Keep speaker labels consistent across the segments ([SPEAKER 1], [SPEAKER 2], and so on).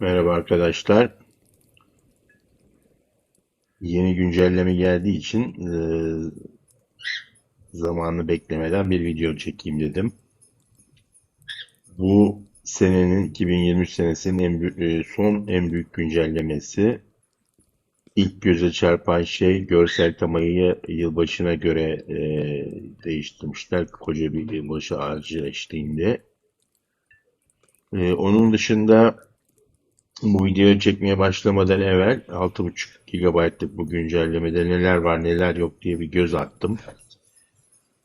[SPEAKER 1] Merhaba arkadaşlar. Yeni güncelleme geldiği için e, zamanını beklemeden bir video çekeyim dedim. Bu senenin 2023 senesinin en büyük- e, son en büyük güncellemesi. İlk göze çarpan şey görsel temayı yılbaşına göre e, değiştirmişler. Koca bir yılbaşı ağacı eşliğinde. E, onun dışında bu videoyu çekmeye başlamadan evvel 6.5 GB'lık bu güncellemede neler var neler yok diye bir göz attım.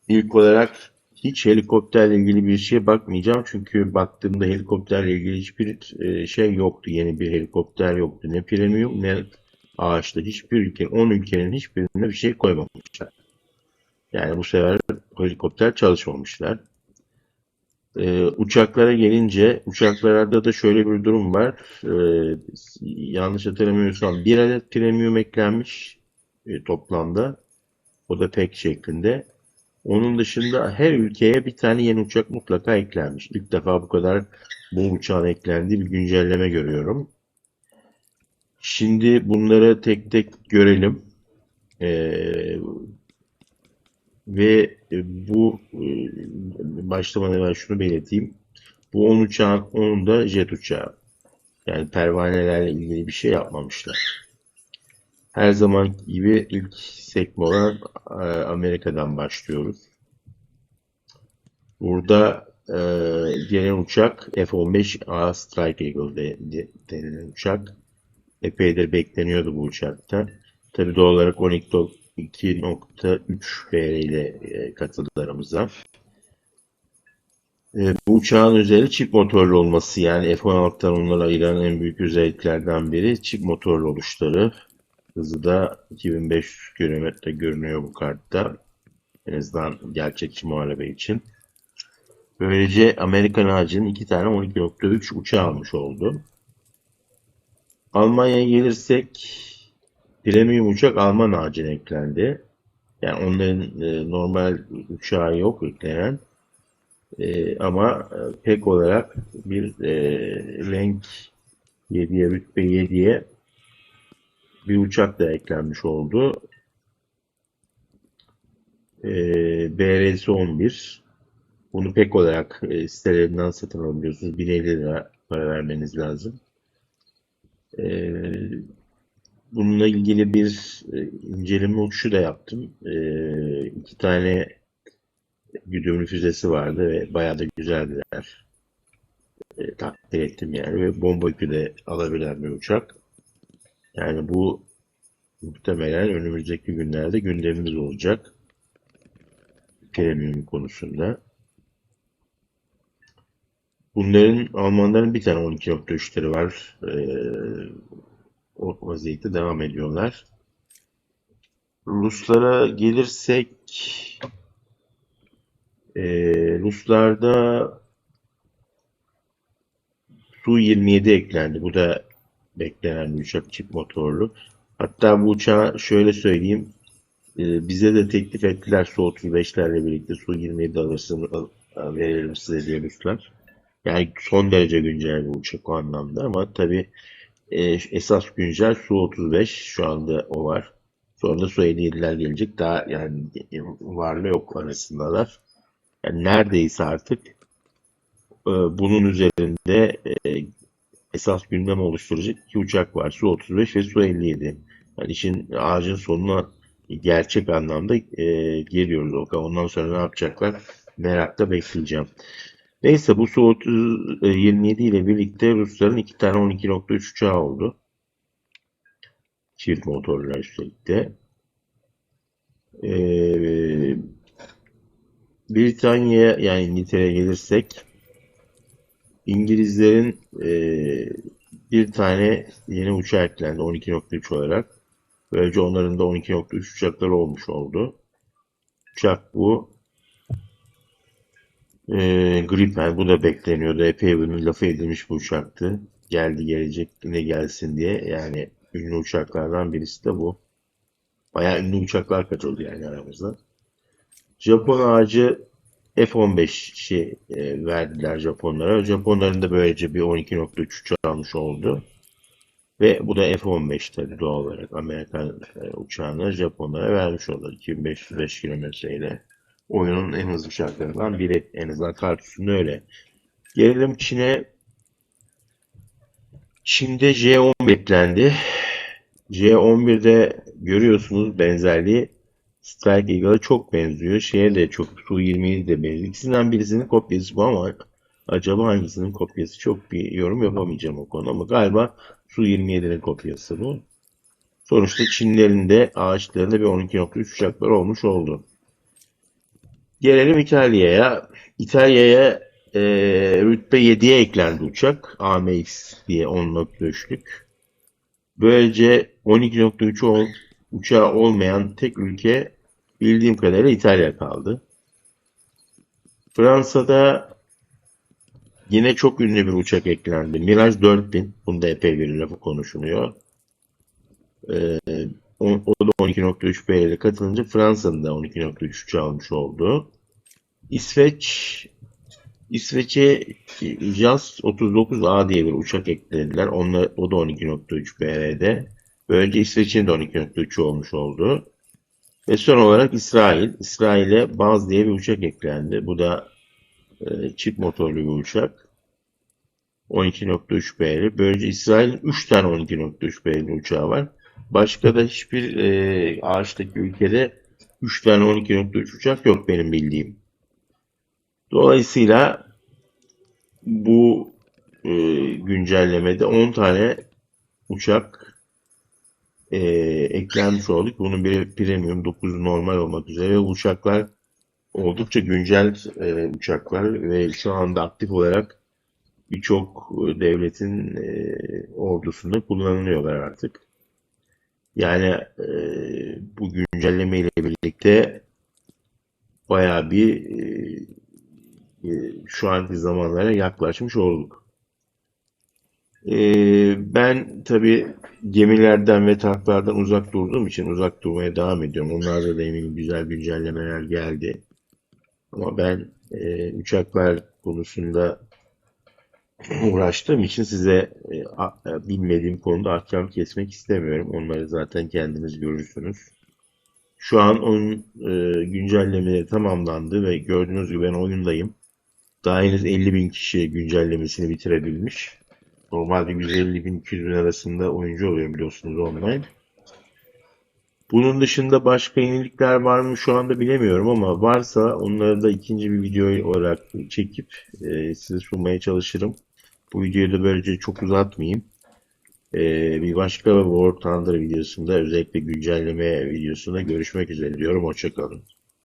[SPEAKER 1] İlk olarak hiç helikopterle ilgili bir şeye bakmayacağım. Çünkü baktığımda helikopterle ilgili hiçbir e, şey yoktu. Yeni bir helikopter yoktu. Ne premium ne ağaçta. Hiçbir ülke, 10 ülkenin hiçbirine bir şey koymamışlar. Yani bu sefer helikopter çalışmamışlar. Ee, uçaklara gelince uçaklarda da şöyle bir durum var. Ee, yanlış hatırlamıyorsam bir adet premium eklenmiş e, toplamda. O da tek şeklinde. Onun dışında her ülkeye bir tane yeni uçak mutlaka eklenmiş. İlk defa bu kadar bu uçağın eklendiği bir güncelleme görüyorum. Şimdi bunları tek tek görelim. Ee, ve e, bu e, başlamadan evvel şunu belirteyim. Bu 10 uçağın 10'u da jet uçağı. Yani pervanelerle ilgili bir şey yapmamışlar. Her zaman gibi ilk sekme olarak e, Amerika'dan başlıyoruz. Burada e, gelen uçak F-15A Strike Eagle de- de- denilen uçak. Epeydir bekleniyordu bu uçakta. Tabii doğal olarak 12.3 FR ile e, katıldı. E, bu uçağın özelliği çift motorlu olması yani F-16'dan onları ayıran en büyük özelliklerden biri çift motorlu oluşları. Hızı da 2500 km görünüyor bu kartta. En azından gerçekçi muharebe için. Böylece Amerikan ağacının iki tane 12.3 uçağı almış oldu. Almanya'ya gelirsek premium uçak Alman ağacına eklendi. Yani onların e, normal uçağı yok eklenen. E, ama e, pek olarak bir e, renk 7'ye rütbe 7'ye bir uçak da eklenmiş oldu. E, BRS 11 bunu pek olarak e, sitelerinden satın alabiliyorsunuz. 1050 lira para vermeniz lazım. E, bununla ilgili bir e, inceleme uçuşu da yaptım. E, iki tane güdümlü füzesi vardı ve bayağı da güzeldiler. E, takdir ettim yani ve bomba yükü alabilen bir uçak. Yani bu muhtemelen önümüzdeki günlerde gündemimiz olacak. Premium konusunda. Bunların Almanların bir tane 12.3'leri var. Ee, o vaziyette devam ediyorlar. Ruslara gelirsek ee, Ruslarda Su-27 eklendi. Bu da beklenen bir uçak çift motorlu. Hatta bu uçağı şöyle söyleyeyim. ee, bize de teklif ettiler Su-35'lerle birlikte Su-27 alırsın, al- al- verelim size diye Ruslar. Yani son derece güncel bir uçak o anlamda ama tabii e, esas güncel Su-35 şu anda o var. Sonra da Su-57'ler gelecek. Daha yani e, varla yok arasındalar. Yani neredeyse artık e, bunun üzerinde e, esas gündem oluşturacak iki uçak var. Su-35 ve Su-57. Yani işin ağacın sonuna gerçek anlamda e, geliyoruz. Ondan sonra ne yapacaklar merakla bekleyeceğim. Neyse bu Su-27 ile birlikte Rusların iki tane 12.3 uçağı oldu. Çift motorlar üstelik de. Ee, Britanya'ya yani İngiltere'ye gelirsek İngilizlerin e, bir tane yeni uçağı eklendi 12.3 olarak. Böylece onların da 12.3 uçakları olmuş oldu. Uçak bu. E, Gripen bu da bekleniyordu. Epey bunun lafı edilmiş bu uçaktı. Geldi gelecek ne gelsin diye. Yani ünlü uçaklardan birisi de bu. Bayağı ünlü uçaklar katıldı yani aramızda. Japon ağacı F-15'i e, verdiler Japonlara. Japonların da böylece bir 12.3 uçağı almış oldu. Ve bu da F-15 tabii doğal olarak Amerikan e, uçağını Japonlara vermiş oldu. 2505 kilometreyle. Oyunun en hızlı uçaklarından biri. En azından kartüsünde öyle. Gelelim Çin'e. Çin'de J-10 beklendi. J-11'de görüyorsunuz benzerliği Strike Eagle'a çok benziyor. Şeye de çok Su-20'ye de benziyor. İkisinden birisinin kopyası bu ama acaba hangisinin kopyası çok bir yorum yapamayacağım o konuda ama galiba Su-27'nin kopyası bu. Sonuçta Çinlerin de ağaçlarında bir 12.3 uçaklar olmuş oldu. Gelelim İtalya'ya. İtalya'ya e, rütbe 7'ye eklendi uçak. AMX diye 10.3'lük. Böylece 12.3 ol, uçağı olmayan tek ülke bildiğim kadarıyla İtalya kaldı. Fransa'da yine çok ünlü bir uçak eklendi. Mirage 4000. Bunda epey bir lafı konuşuluyor. Ee, o, o da 12.3 BR'de katılınca Fransa'nın da 12.3 uçağı almış oldu. İsveç İsveç'e JAS 39A diye bir uçak eklediler. Onunla, o da 12.3 BR'de. Böylece İsveç'in de 12.3 olmuş oldu. Ve son olarak İsrail. İsrail'e Baz diye bir uçak eklendi. Bu da e, çift motorlu bir uçak. 12.3 BR. Böylece İsrail'in 3 tane 12.3 BR'li uçağı var. Başka da hiçbir e, ağaçtaki ülkede 3 tane 12.3 uçak yok benim bildiğim. Dolayısıyla bu e, güncellemede 10 tane uçak e, eklenmiş olduk. Bunun biri premium, 9 normal olmak üzere uçaklar oldukça güncel e, uçaklar ve şu anda aktif olarak birçok devletin e, ordusunda kullanılıyorlar artık. Yani e, bu güncelleme ile birlikte bayağı bir e, şu anki zamanlara yaklaşmış olduk. E, ben tabi gemilerden ve tanklardan uzak durduğum için uzak durmaya devam ediyorum. Onlarda da eminim güzel güncellemeler geldi. Ama ben e, uçaklar konusunda uğraştığım için size e, e, bilmediğim konuda ahkam kesmek istemiyorum. Onları zaten kendiniz görürsünüz. Şu an onun e, güncellemeleri tamamlandı ve gördüğünüz gibi ben oyundayım. Daha henüz 50 bin kişi güncellemesini bitirebilmiş. Normalde 150 bin 200 bin arasında oyuncu oluyor biliyorsunuz online. Bunun dışında başka yenilikler var mı şu anda bilemiyorum ama varsa onları da ikinci bir video olarak çekip e, size sunmaya çalışırım. Bu videoyu da böylece çok uzatmayayım. E, bir başka War Thunder videosunda özellikle güncelleme videosunda görüşmek üzere diyorum. Hoşçakalın.